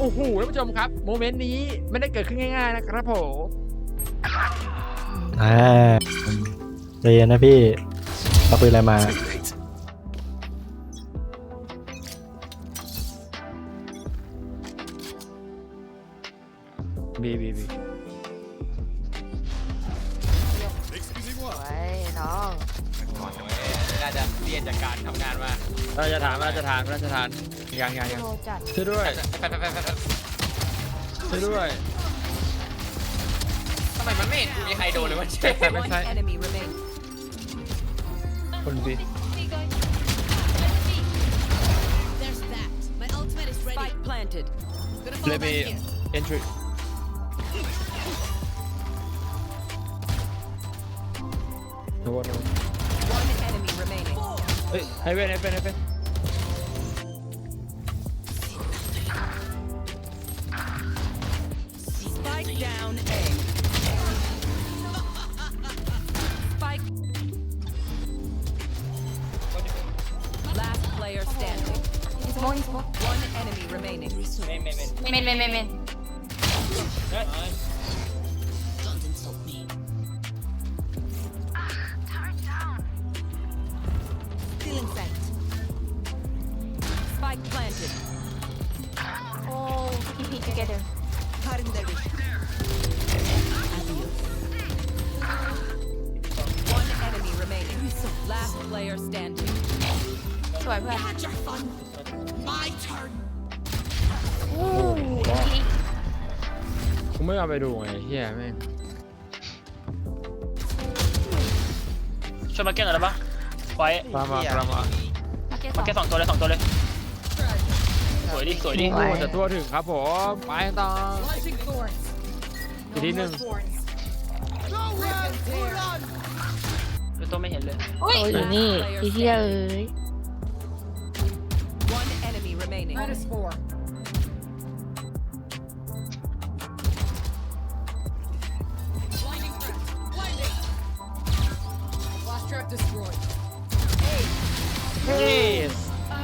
โอ้โหท่านผู้ชมครับ โมเมนต์นี้ไม่ได้เกิดขึ้นง่าย ๆ นะครับผมอ่าเรียนนะพี่เอาปืนอะไรมา บีบีบีไว้น้องน่า จะเรียนจากการทำงานมาเราจะถามเราจะถามเราจะถามยังยังยังโลจัดช่วยด้วยไปไปไปไปไปช่วยด้วย ทำไมมันไม่เห็นมีใครโดนเลยวะแบ็คไซด์แบ็คไซด์ enemy remains. คนบี There's that. My ultimate is ready. Spike planted. Gonna fall Let back me here. entry no one no one One enemy remaining. เฮ้ยให้เว้นให้เป็นให้เป็น Spike down A. Spike. Last player standing. อีสโมกอีสโมก One enemy remaining. ไม่ไม่ไม่เมนเมนเมนเมน Don't พีพี together Cutting their vision. One enemy remaining. Last player standing. สวยเพื่อน Had your fun. My turn. โอ้พีกูไม่เอาไปดูไงเฮียแม่งช่วยมาเก็ตหน่อยได้ปะไว้ปรามาปรามามาเก็ตมาเก็ตสองตัวเลยสองตัวเลย สวยดิสวยดิโอ้โหจะทั่วถึงครับผมไปต่ออีกทีหนึ่งตัวไม่เห็นเลย โอ้ยอยู่นี่อีเทียเอ้ย One enemy remaining. Blinding threat. Blinding. Last trap destroyed. เฮ้ย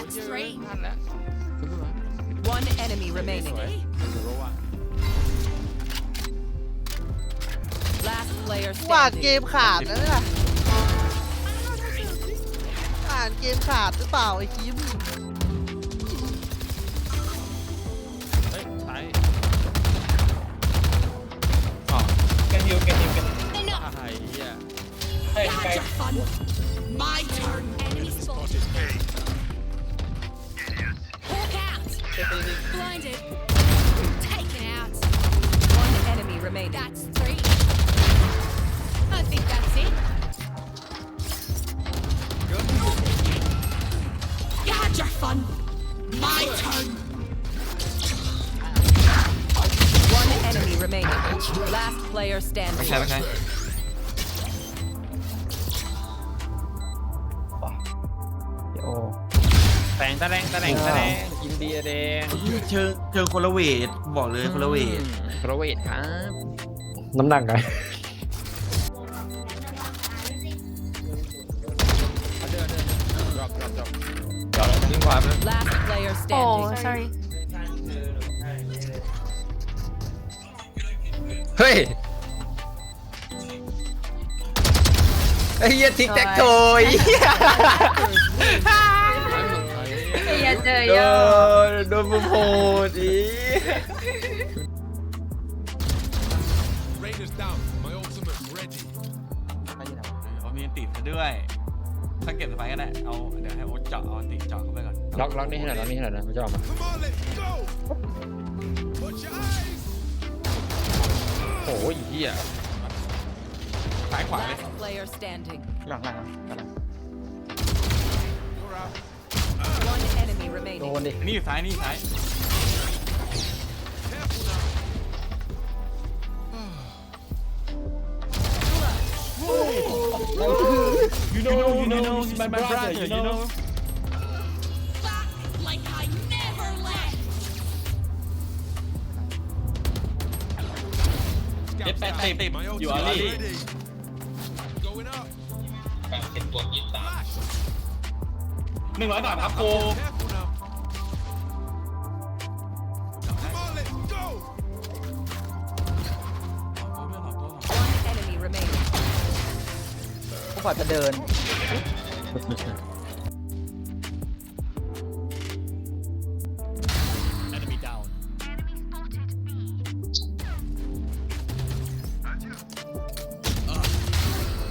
That's three. ทันแล้วคือเพิ่งมา One enemy remaining. สวยถือว่าว่า Last player ว่าเก standing. มขาดนะเนี่ยอ่านเกมขาดหรือเปล่าไอ้คิมเฮ้ยซ้ายอ๋อกันฮิวกันฮิวกัน Enough. ไอ้เหี้ย เฮ้ย Had ไกล your fun. That's three. I think that's it. You had your fun. My turn. One enemy remaining. Last player standing. ใช่ไม่ใช่โอ้แต่งตะแดงตะแดงตะแดงอินเดียแดงเชิงเชิงคนละเวทบอกเลยคนละเวท โรเวทครับ น้ำหนักไงเดินเดินดรอปดรอปดรอปดรอปทิ้งขวาไป Last player โอ้ standing. sorry เฮ้ยไอ้เหี้ยทิกแท็กโทยไอย่าเจอโดเยอะ นโดนมุมโหดอี Raiders down. My ultimate's ready. เอามีอันติดซะด้วย ถ้าเก็บสไปก็ได้ เอาเดี๋ยวให้โอ๊ตเจาะเอาอันติเจาะเข้าไปก่อนล็อกล็อกนี่ให้หน่อยล็อกนี่ให้หน่อยนะไม่จะออกมา Come on, let's go. Watch your eyes. โอ้ยเหี้ยซ้ายขวาเลย Last player standing. หลังหลัง You're out. One enemy โด remaining. นดิ นี่อยู่ซ้ายนี่ซ้าย know he's my brother you know Like I never left. เจ็ดแปดสิบอยู่อาลี Going up. หนึ่งร้อยบาทครับโค Careful ขอจะเดิน Enemy down.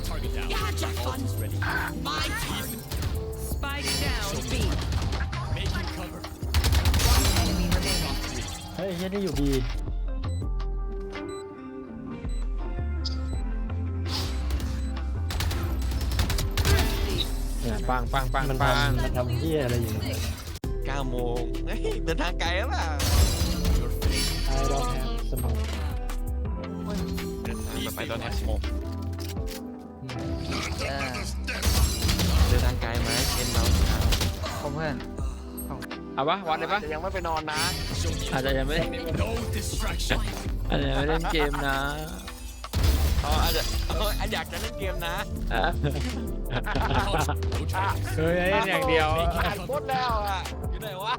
Target down. Gotcha, fun. ready. My turn. Spike down. B. Making cover. One enemy remaining. เฮ้ยเฮียนี่อยู่บี ปังปังปังมันปังทำมันทำเฮียอะไรอยู่เนี่ยเก้าโมงเฮ้ยเดินทางไกลหรือเปล่าไอ้ดอกแฮมสนุกไปตอนแอสโมเดินทางไกลไหมเอ็นเราเพื่อนเอาปะวัดเลยปะยังไม่ไปนอนนะอาจจะยังไม่ No distraction. อาจจะยังไม่เล่นเกมนะอ๋ออาจจะเอออยากจะเล่นเกมนะ อะ No charges. เฮ้ยเล่นอย่างเดียว ขาดหมดแล้วอะอยู่ไหนวะ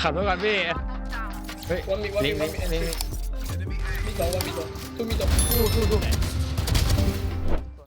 ขับรถก่อนพี่เฮ้ยลิงลิงลิง Enemy A.